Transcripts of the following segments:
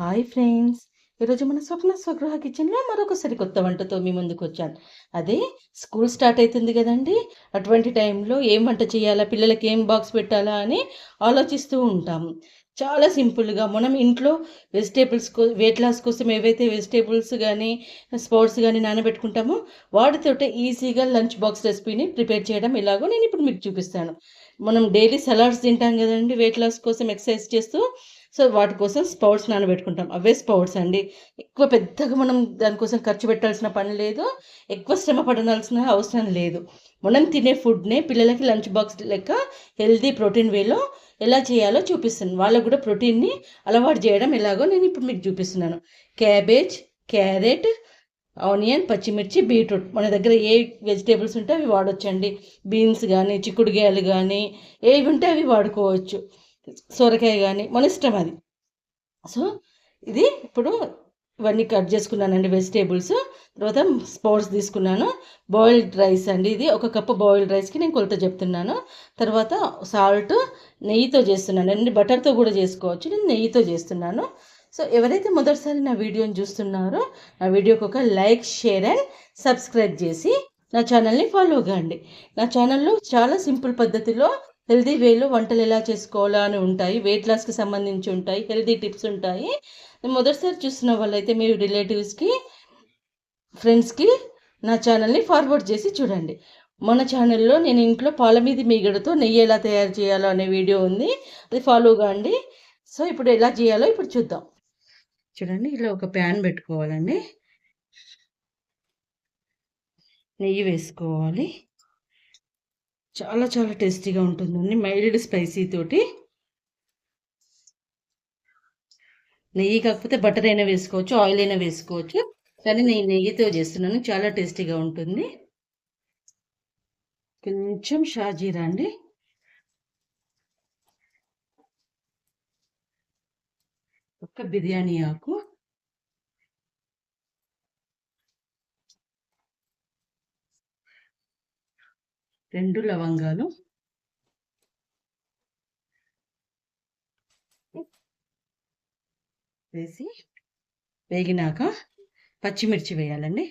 Hi friends. ఈరోజు మన స్వప్న స్వగృహ కిచెన్లో మరొకసారి కొత్త వంటతో మీ ముందుకు వచ్చాను అదే స్కూల్ స్టార్ట్ అవుతుంది కదండి. అటువంటి టైంలో ఏం వంట చేయాలా పిల్లలకి ఏం బాక్స్ పెట్టాలా అని ఆలోచిస్తూ ఉంటాము. చాలా సింపుల్గా మనం ఇంట్లో వెజిటేబుల్స్ కో వెయిట్ లాస్ కోసం ఏవైతే వెజిటేబుల్స్ కానీ స్పౌట్స్ కానీ నానబెట్టుకుంటామో వాటితోటే ఈజీగా లంచ్ బాక్స్ రెసిపీని ప్రిపేర్ చేయడం ఎలాగో నేను ఇప్పుడు మీకు చూపిస్తాను. మనం డైలీ సలాడ్స్ తింటాం కదండి వెయిట్ లాస్ కోసం ఎక్సర్సైజ్ చేస్తూ సో వాటి కోసం స్పౌట్స్ నానబెట్టుకుంటాం. అవే స్పౌట్స్ అండి. ఎక్కువ పెద్దగా మనం దానికోసం ఖర్చు పెట్టాల్సిన పని లేదు. ఎక్కువ శ్రమ పడాల్సిన అవసరం లేదు. మనం తినే ఫుడ్నే పిల్లలకి లంచ్ బాక్స్ లెక్క హెల్దీ ప్రోటీన్ వేలో ఎలా చేయాలో చూపిస్తాను. వాళ్ళకు కూడా ప్రోటీన్ని అలవాటు చేయడం ఎలాగో నేను ఇప్పుడు మీకు చూపిస్తున్నాను. క్యాబేజ్ క్యారెట్ ఆనియన్ పచ్చిమిర్చి బీట్రూట్. మన దగ్గర ఏ వెజిటేబుల్స్ ఉంటే అవి వాడొచ్చండి. బీన్స్ కానీ చిక్కుడుగాయలు కానీ ఏవి ఉంటే అవి వాడుకోవచ్చు. సొరకాయ కానీ మన ఇష్టం అది. సో ఇది ఇప్పుడు ఇవన్నీ కట్ చేసుకున్నానండి వెజిటేబుల్స్. తర్వాత స్పోర్ట్స్ తీసుకున్నాను. బాయిల్డ్ రైస్ అండి ఇది. ఒక కప్పు బాయిల్డ్ రైస్కి నేను కొలత చెప్తున్నాను. తర్వాత సాల్ట్ నెయ్యితో చేస్తున్నాను. అండి బటర్తో కూడా చేసుకోవచ్చు. నేను నెయ్యితో చేస్తున్నాను. సో ఎవరైతే మొదటిసారి నా వీడియోని చూస్తున్నారో నా వీడియోకి ఒక లైక్ షేర్ అండ్ సబ్స్క్రైబ్ చేసి నా ఛానల్ని ఫాలో కాండి. నా ఛానల్లో చాలా సింపుల్ పద్ధతిలో హెల్దీ వేలో వంటలు ఎలా చేసుకోవాలా అని ఉంటాయి వెయిట్ లాస్కి సంబంధించి ఉంటాయి హెల్దీ టిప్స్ ఉంటాయి. మొదటిసారి చూస్తున్న వాళ్ళైతే మీరు రిలేటివ్స్కి ఫ్రెండ్స్కి నా ఛానల్ని ఫార్వర్డ్ చేసి చూడండి. మన ఛానల్లో నేను ఇంట్లో పాల మీద మీగడతో నెయ్యి ఎలా తయారు చేయాలో అనే వీడియో ఉంది. అది ఫాలో కాండి. సో ఇప్పుడు ఎలా చేయాలో ఇప్పుడు చూద్దాం. చూడండి ఇలా ఒక ప్యాన్ పెట్టుకోవాలండి. నెయ్యి వేసుకోవాలి. చాలా చాలా టేస్టీగా ఉంటుందండి మైల్డ్ స్పైసీ తోటి. నెయ్యి కాకపోతే బటర్ అయినా వేసుకోవచ్చు ఆయిల్ అయినా వేసుకోవచ్చు. కానీ నేను నెయ్యితో చేస్తున్నాను. చాలా టేస్టీగా ఉంటుంది. కొంచెం షాజీరా అండి. ఒక్క బిర్యానీ ఆకు. రెండు లవంగాలు. వేసి వేగినాక పచ్చిమిర్చి వేయాలండి.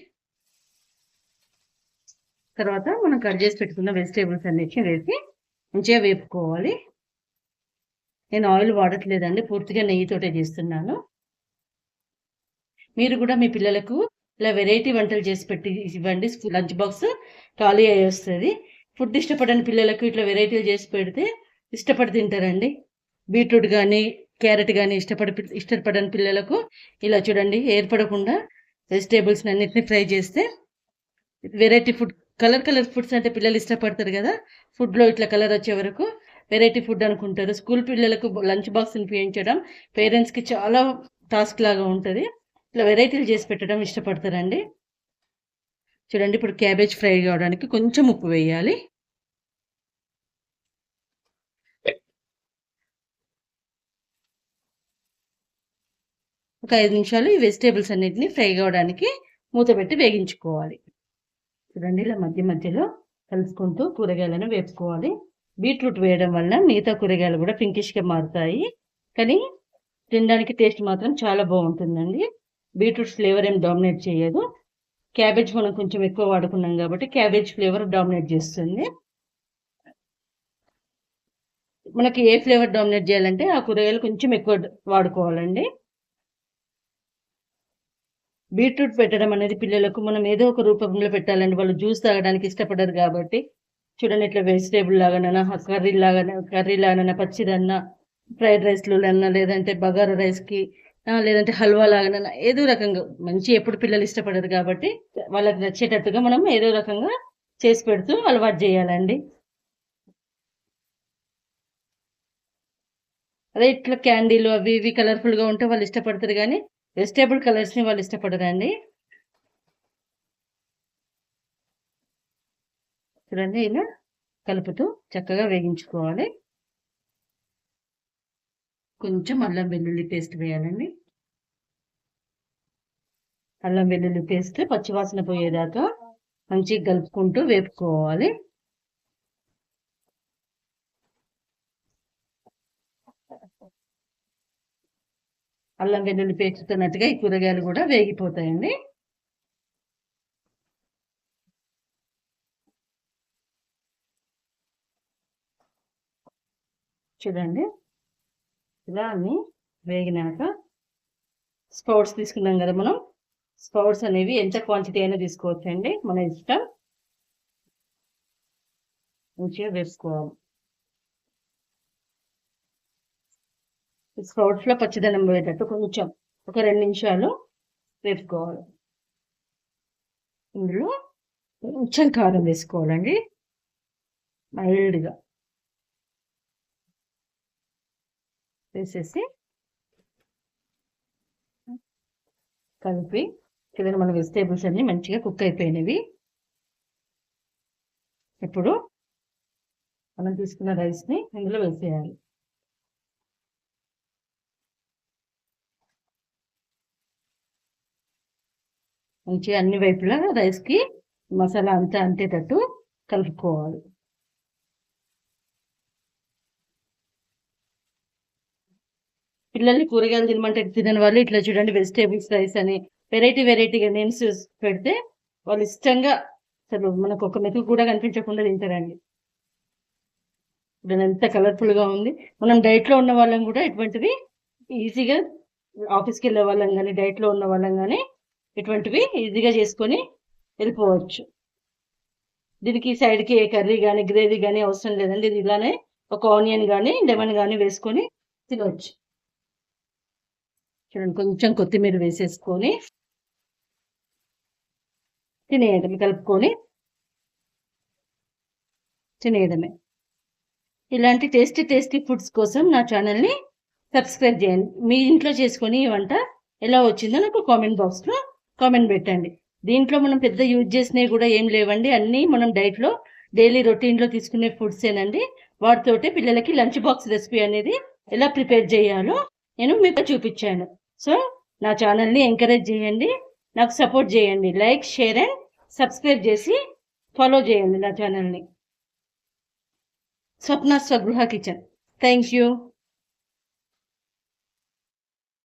తర్వాత మనం కట్ చేసి పెట్టుకున్న వెజిటేబుల్స్ అన్నిటిని వేసి మంచిగా వేపుకోవాలి. నేను ఆయిల్ వాడట్లేదండి పూర్తిగా నెయ్యితోటే చేస్తున్నాను. మీరు కూడా మీ పిల్లలకు ఇలా వెరైటీ వంటలు చేసి పెట్టి ఇవ్వండి. లంచ్ బాక్స్ ఖాళీ అయ్యి వస్తుంది. ఫుడ్ ఇష్టపడని పిల్లలకు ఇట్లా వెరైటీలు చేసి పెడితే ఇష్టపడి తింటారండి. బీట్రూట్ కానీ క్యారెట్ కానీ ఇష్టపడి ఇష్టపడని పిల్లలకు ఇలా చూడండి ఏర్పడకుండా వెజిటేబుల్స్ అన్నిటిని ఫ్రై చేస్తే variety food colour colour foods అంటే పిల్లలు ఇష్టపడతారు కదా ఫుడ్లో ఇట్లా కలర్ వచ్చే వరకు వెరైటీ ఫుడ్ అనుకుంటారు. స్కూల్ పిల్లలకు లంచ్ బాక్స్ని ఉపయోగించడం పేరెంట్స్కి చాలా టాస్క్ లాగా ఉంటుంది. ఇట్లా వెరైటీలు చేసి పెట్టడం ఇష్టపడతారండి. చూడండి ఇప్పుడు క్యాబేజ్ ఫ్రై కావడానికి కొంచెం ఉప్పు వేయాలి. ఒక ఐదు నిమిషాలు ఈ వెజిటేబుల్స్ అన్నిటిని ఫ్రై కావడానికి మూత పెట్టి వేగించుకోవాలి. చూడండి ఇలా మధ్య మధ్యలో కలుసుకుంటూ కూరగాయలను వేపుకోవాలి. బీట్రూట్ వేయడం వల్ల మిగతా కూరగాయలు కూడా పింకిష్గా మారుతాయి. కానీ తినడానికి టేస్ట్ మాత్రం చాలా బాగుంటుందండి. బీట్రూట్ ఫ్లేవర్ ఏం డామినేట్ చేయదు. క్యాబేజ్ మనం కొంచెం ఎక్కువ వాడుకున్నాం కాబట్టి క్యాబేజ్ ఫ్లేవర్ డామినేట్ చేస్తుంది. మనకి ఏ ఫ్లేవర్ డామినేట్ చేయాలంటే ఆ కూరగాయలు కొంచెం ఎక్కువ వాడుకోవాలండి. బీట్రూట్ పెట్టడం అనేది పిల్లలకు మనం ఏదో ఒక రూపంలో పెట్టాలండి. వాళ్ళు జ్యూస్ తాగడానికి ఇష్టపడరు కాబట్టి. చూడండి ఇట్లా వెజిటేబుల్ లాగానైనా కర్రీ లాగా కర్రీ లాగానైనా పచ్చిదన్నా ఫ్రైడ్ రైస్లు అన్నా లేదంటే బగారా రైస్కి లేదంటే హల్వా లాగా ఏదో రకంగా మంచి ఎప్పుడు పిల్లలు ఇష్టపడరు కాబట్టి వాళ్ళకి నచ్చేటట్టుగా మనం ఏదో రకంగా చేసి పెడుతూ అలవాటు చేయాలండి. అదే ఇట్లా క్యాండీలు అవి ఇవి కలర్ఫుల్గా ఉంటే వాళ్ళు ఇష్టపడతారు కానీ వెజిటేబుల్ కలర్స్ని వాళ్ళు ఇష్టపడరండి. చూడండి ఇలా కలుపుతూ చక్కగా వేగించుకోవాలి. కొంచెం అల్లం వెల్లుల్లి పేస్ట్ వేయాలండి. అల్లం వెల్లుల్లి పేస్ట్ పచ్చివాసన పోయేదాకా మంచిగా కలుపుకుంటూ వేపుకోవాలి. అల్లం వెల్లుల్లి పేస్తున్నట్టుగా ఈ కూరగాయలు కూడా వేగిపోతాయండి. చూడండి. ఇలా అన్ని వేగినాక స్పౌట్స్ తీసుకున్నాం కదా మనం. స్పౌట్స్ అనేవి ఎంత క్వాంటిటీ అయినా తీసుకోవచ్చండి. మన ఇష్టం మంచిగా వేసుకోవాలి. స్ప్రౌట్స్లో పచ్చిదనం పోయేటట్టు కొంచెం ఒక రెండు నిమిషాలు వేసుకోవాలి ఇందులో కొంచెం కారం వేసుకోవాలండి. మైల్డ్గా వేసేసి కలిపి చూడండి మన వెజిటేబుల్స్ అన్నీ మంచిగా కుక్ అయిపోయినవి. ఇప్పుడు మనం తీసుకున్న రైస్ని ఇందులో వేసేయాలి. మంచిగా అన్ని వైపులా రైస్కి మసాలా అంతా అంతేటట్టు కలుపుకోవాలి. పిల్లల్ని కూరగాయలు తినమంటే తినని వాళ్ళు ఇట్లా చూడండి వెజిటేబుల్స్ రైస్ అని వెరైటీ వెరైటీగా నేమ్స్ పెడితే వాళ్ళు ఇష్టంగా అసలు మనకు ఒక మెతుకు కూడా కనిపించకుండా తింటారండి. ఇప్పుడు ఎంత కలర్ఫుల్గా ఉంది. మనం డైట్లో ఉన్న వాళ్ళం కూడా ఇటువంటివి ఈజీగా ఆఫీస్కి వెళ్ళే వాళ్ళం కానీ డైట్లో ఉన్న వాళ్ళం కానీ ఇటువంటివి ఈజీగా చేసుకొని వెళ్ళిపోవచ్చు. దీనికి సైడ్కి ఏ కర్రీ కానీ గ్రేవీ కానీ అవసరం లేదండి. ఇది ఇలానే ఒక ఆనియన్ కానీ లెమన్ కానీ వేసుకొని తినవచ్చు చూడండి కొంచెం కొత్తిమీర వేసేసుకొని తినేయడమే కలుపుకొని తినేయడమే. ఇలాంటి టేస్టీ టేస్టీ ఫుడ్స్ కోసం నా ఛానల్ని సబ్స్క్రైబ్ చేయండి. మీ ఇంట్లో చేసుకొని ఈ వంట ఎలా వచ్చిందో నాకు కామెంట్ బాక్స్లో కామెంట్ పెట్టండి. దీంట్లో మనం పెద్ద యూజ్ చేసినవి కూడా ఏం లేవండి. అన్నీ మనం డైట్లో డైలీ రొటీన్లో తీసుకునే ఫుడ్సేనండి. వాటితోటే వాటితోటి పిల్లలకి లంచ్ బాక్స్ రెసిపీ అనేది ఎలా ప్రిపేర్ చేయాలో నేను మీకు చూపించాను. సో నా ఛానల్ని ఎంకరేజ్ చేయండి నాకు సపోర్ట్ చేయండి. లైక్ షేర్ అండ్ సబ్స్క్రైబ్ చేసి ఫాలో చేయండి నా ఛానల్ని. Swapna Swagruha kitchen. Thank you.